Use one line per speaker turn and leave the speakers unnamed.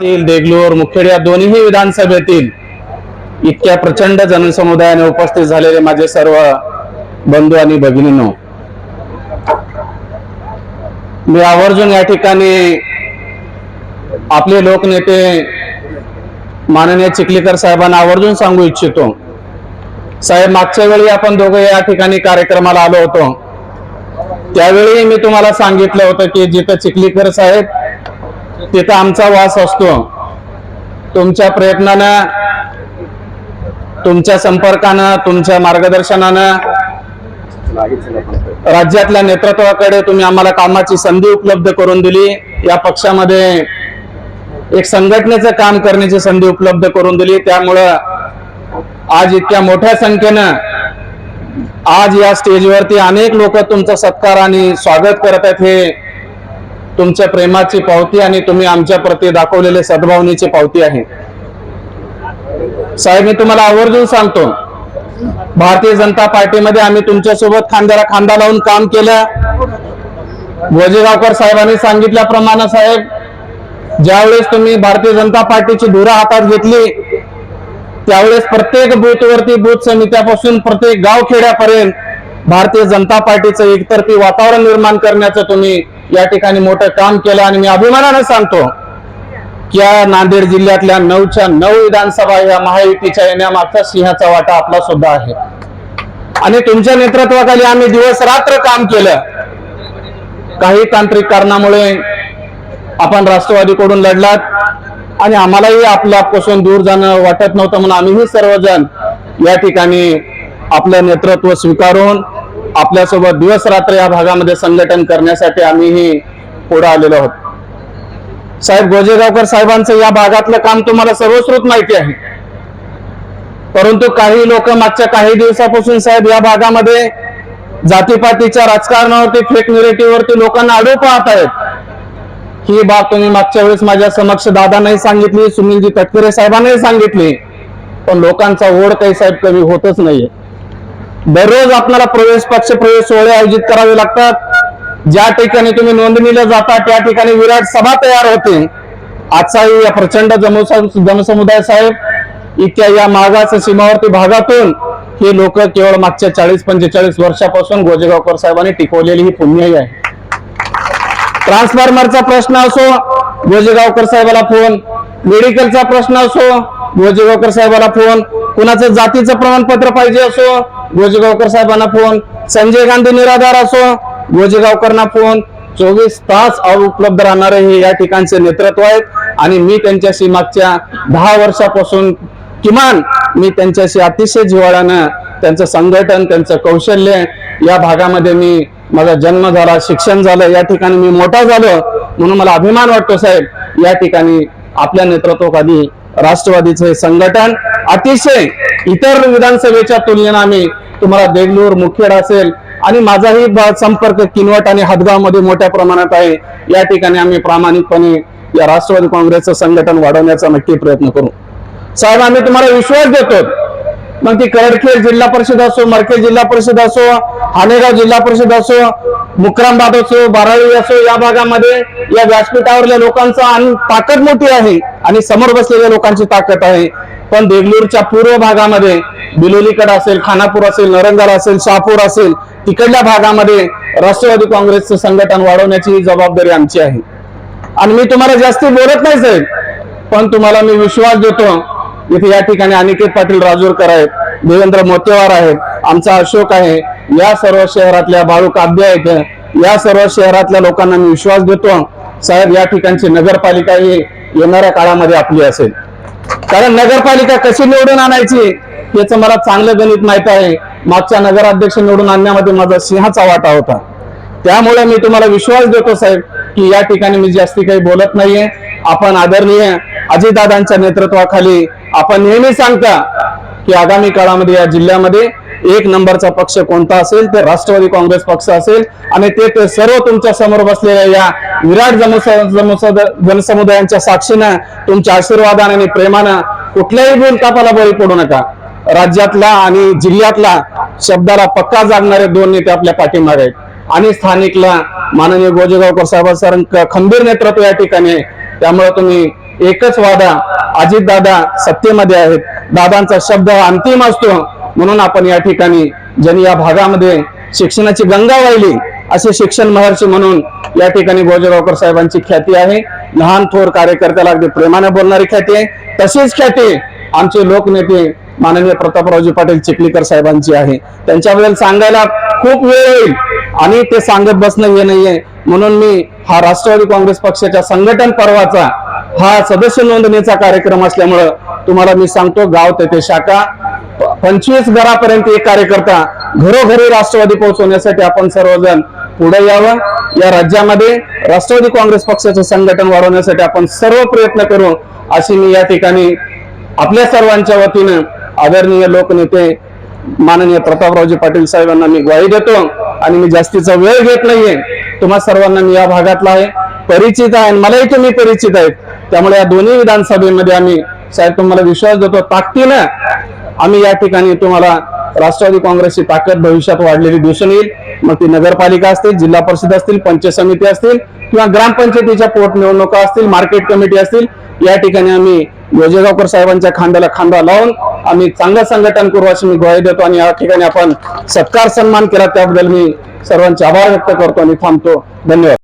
तील देगलूर मुखेड या दोन्ही विधानसभेतील इतक्या प्रचंड जनसमुदायाने उपस्थित झालेले माझे सर्व बंधू आणि भगिनीनो मी आवर्जून या ठिकाणी आपले लोकनेते माननीय चिखलीकर साहेबांना आवर्जून सांगू इच्छितो. साहेब मागच्या वेळी आपण दोघं या ठिकाणी कार्यक्रमाला आलो होतो. त्यावेळी मी तुम्हाला सांगितलं होतं की जिथं चिखलीकर साहेब तिथं आमचा वास असतो. तुमच्या प्रयत्नानं तुमच्या संपर्कानं तुमच्या मार्गदर्शनानं राज्यातल्या नेतृत्वाकडे तुम्ही आम्हाला कामाची संधी उपलब्ध करून दिली. या पक्षामध्ये एक संघटनेचं काम करण्याची संधी उपलब्ध करून दिली. त्यामुळं आज इतक्या मोठ्या संख्येनं आज या स्टेजवरती अनेक लोक तुमचा सत्कार आणि स्वागत करत आहेत हे तुमच्या प्रेमाची पावती आणि तुम्ही आमच्या प्रती दाखवलेले सद्भावनेची पावती आहे. साहेब मी तुम्हाला आवर्जून सांगतो. भारतीय जनता पार्टीमध्ये आम्ही तुमच्यासोबत खांद्याला खांदा लावून काम केलं. गोजेगावकर साहेबांनी सांगितल्याप्रमाणे साहेब ज्यावेळेस तुम्ही भारतीय जनता पार्टीची धुरा हातात घेतली त्यावेळेस प्रत्येक बूथवरती बूथ समित्यापासून प्रत्येक गाव खेड्यापर्यंत भारतीय जनता पार्टीचं एकतर्फी वातावरण निर्माण करण्याचं तुम्ही या ठिकाणी मोठं काम केलं आणि मी अभिमानानं सांगतो की या नांदेड जिल्ह्यातल्या नऊच्या नऊ विधानसभा या महायुतीच्या येण्यामागचा सिंहाचा वाटा आपला सुद्धा आहे. आणि तुमच्या नेतृत्वाखाली आम्ही दिवस रात्र काम केलं. काही तांत्रिक कारणामुळे आपण राष्ट्रवादीकडून लढलात आणि आम्हालाही आपल्यापासून दूर जाणं वाटत नव्हतं म्हणून आम्हीही सर्वजण या ठिकाणी आपलं नेतृत्व स्वीकारून आपल्यासोबत दिवस रात्र या भागामध्ये संघटन करण्यासाठी आम्हीही पुढे आलेलो आहोत. साहेब गोजेगावकर साहेबांचं या भागातलं काम तुम्हाला सर्वश्रुत माहिती आहे. परंतु काही लोक मागच्या काही दिवसापासून साहेब या भागामध्ये जातीपातीच्या राजकारणावरती फेक निरेटिव्हवरती लोकांना अडू पाहत आहेत. ही बाब तुम्ही मागच्या वेळेस माझ्या समक्ष दादांनाही सांगितली सुनीलजी तटकरे साहेबांनाही सांगितली. पण लोकांचा ओढ काही साहेब कमी होतच नाहीये. दररोज आपल्याला प्रवेश पक्ष प्रवेश सोहळे आयोजित करावे लागतात. ज्या ठिकाणी तुम्ही नोंदणीला जाता त्या ठिकाणी विराट सभा तयार होते. आजचाही या प्रचंड जनसमुदाय साहेब इतक्या या मागास सीमावर्ती भागातून हे लोक केवळ मागच्या चाळीस पंचेचाळीस वर्षापासून गोजेगावकर साहेबांनी टिकवलेली ही पुण्याई आहे. ट्रान्सफॉर्मरचा प्रश्न असो गोजेगावकर साहेबाला फोन मेडिकलचा प्रश्न असो गोजेगावकर साहेबाला फोन कुणाचं जातीचं प्रमाणपत्र पाहिजे असो गोजेगावकर साहेबांना फोन संजय गांधी निराधार असो गोजेगावकरांना फोन चोवीस तास उपलब्ध राहणारे हे या ठिकाणचे नेतृत्व आहेत. आणि मी त्यांच्याशी मागच्या दहा वर्षापासून किमान मी त्यांच्याशी अतिशय जिव्हाळ्यानं त्यांचं संघटन त्यांचं कौशल्य या भागामध्ये मी माझा जन्म झाला शिक्षण झालं या ठिकाणी मी मोठा झालो म्हणून मला अभिमान वाटतो साहेब. या ठिकाणी आपल्या नेतृत्वाखाली राष्ट्रवादीचे संघटन अतिशय इतर विधानसभेच्या तुलनेनं आम्ही तुम्हाला देगलूर मुखेड असेल आणि माझाही संपर्क किनवट आणि हदगावमध्ये मोठ्या प्रमाणात आहे. या ठिकाणी आम्ही प्रामाणिकपणे या राष्ट्रवादी काँग्रेसचं संघटन वाढवण्याचा नक्की प्रयत्न करू. साहेब आम्ही तुम्हाला विश्वास देतो मग ती करडखेड जिल्हा परिषद असो मरखेड जिल्हा परिषद असो हानेगाव जिल्हा परिषद असो मुक्रामबाद असो बाराळी असो या भागामध्ये या व्यासपीठावरल्या लोकांचा आणि ताकद मोठी आहे आणि समोर बसलेल्या लोकांची ताकद आहे. पण देगलूरच्या पूर्व भागामध्ये बिलोलीकडे असेल खानापूर असेल नरंगार असेल शहापूर असेल तिकडल्या भागामध्ये राष्ट्रवादी काँग्रेसचं संघटन वाढवण्याची जबाबदारी आमची आहे. आणि मी तुम्हाला जास्ती बोलत नाही साहेब पण तुम्हाला मी विश्वास देतो इथे या ठिकाणी अनिकेत पाटील राजूरकर आहेत देवेंद्र मोतेवार आहेत आमचा अशोक आहे या सर्व शहरातल्या बाळू काब्या आहेत. या सर्व शहरातल्या लोकांना मी विश्वास देतो. साहेब या ठिकाणची नगरपालिका ही येणाऱ्या काळामध्ये आपली असेल. कारण नगरपालिका कशी निवडून आणायची याचं मला चांगलं गणित माहीत आहे. मागच्या नगराध्यक्ष निवडून आणण्यामध्ये माझा सिंहाचा वाटा होता. त्यामुळे मी तुम्हाला विश्वास देतो साहेब की या ठिकाणी मी जास्ती काही बोलत नाहीये. आपण आदरणीय अजितदादांच्या नेतृत्वाखाली आपण नेहमी सांगता की आगामी काळामध्ये या जिल्ह्यामध्ये एक नंबरचा पक्ष कोणता असेल तर राष्ट्रवादी काँग्रेस पक्ष असेल आणि ते सर्व तुमच्यासमोर बसलेल्या या विराट जनसमुदायांच्या साक्षीनं तुमच्या आशीर्वादाने आणि प्रेमानं कुठल्याही बोल बळी पडू नका. राज्यातला आणि जिल्ह्यातला शब्दाला पक्का जागणारे दोन नेते आपल्या पाठीमागे आहेत. आणि स्थानिकला माननीय गोजेगावकर साहेबांचं खंबीर नेतृत्व या ठिकाणी त्यामुळे तुम्ही एकच वादा अजित दादा सत्तेमध्ये आहेत. दादांचा शब्द अंतिम असतो. म्हणून आपण या ठिकाणी ज्यांनी या भागामध्ये शिक्षणाची गंगा वाहिली असे शिक्षण महर्षी म्हणून या ठिकाणी गोजेगावकर साहेबांची ख्याती आहे. लहान थोर कार्यकर्त्याला अगदी प्रेमाने बोलणारी ख्याती आहे. तशीच ख्याती आमचे लोकनेते माननीय प्रतापरावजी पाटील चिखलीकर साहेबांची आहे. त्यांच्याबद्दल सांगायला खूप वेळ येईल आणि ते सांगत बसणं हे नाहीये. म्हणून मी हा राष्ट्रवादी काँग्रेस पक्षाच्या संघटन पर्वाचा हा सदस्य नोंदणीचा कार्यक्रम असल्यामुळं तुम्हाला मी सांगतो गाव तेथे शाखा पंचवीस घरापर्यंत एक कार्यकर्ता घरोघरी राष्ट्रवादी पोहोचवण्यासाठी आपण सर्वजण पुढे यावं. या राज्यामध्ये राष्ट्रवादी काँग्रेस पक्षाचं संघटन वाढवण्यासाठी आपण सर्व प्रयत्न करू अशी मी या ठिकाणी आपल्या सर्वांच्या वतीनं आदरणीय लोकनेते माननीय प्रतापरावजी पाटील साहेबांना मी ग्वाही देतो आणि मी जास्तीचा वेळ घेत नाहीये. तुम्हा सर्वांना मी या भागातला आहे. परिचित आहे आणि मलाही तुम्ही परिचित आहेत. त्यामुळे या दोन्ही विधानसभेमध्ये आम्ही साहेब तुम्हाला विश्वास देतो ताकदीनं आम्ही या ठिकाणी तुम्हाला राष्ट्रवादी काँग्रेसची ताकद भविष्यात वाढलेली दिसून येईल. मग ती नगरपालिका असतील जिल्हा परिषद असतील पंचायत समिती असतील किंवा ग्रामपंचायतीच्या पोटनिवडणुका असतील मार्केट कमिटी असतील या ठिकाणी आम्ही योजेगावकर साहेबांच्या खांद्याला खांदा लावून आम्ही चांगलं संघटन करू अशी मी ग्वाही देतो आणि या ठिकाणी आपण सत्कार सन्मान केला त्याबद्दल मी सर्वांचे आभार व्यक्त करतो आणि थांबतो. धन्यवाद.